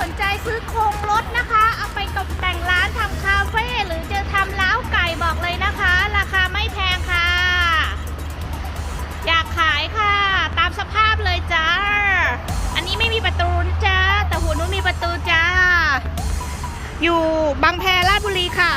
สนใจซื้อโครงรถนะคะ เอาไปตกแต่งร้านทำคาเฟ่หรือจะทำล้าวไก่บอกเลยนะคะ ราคาไม่แพงค่ะ อยากขายค่ะ ตามสภาพเลยจ้า อันนี้ไม่มีประตูจ้าแต่หัวนู้นมีประตูจ้า อยู่บางแพราชบุรีค่ะ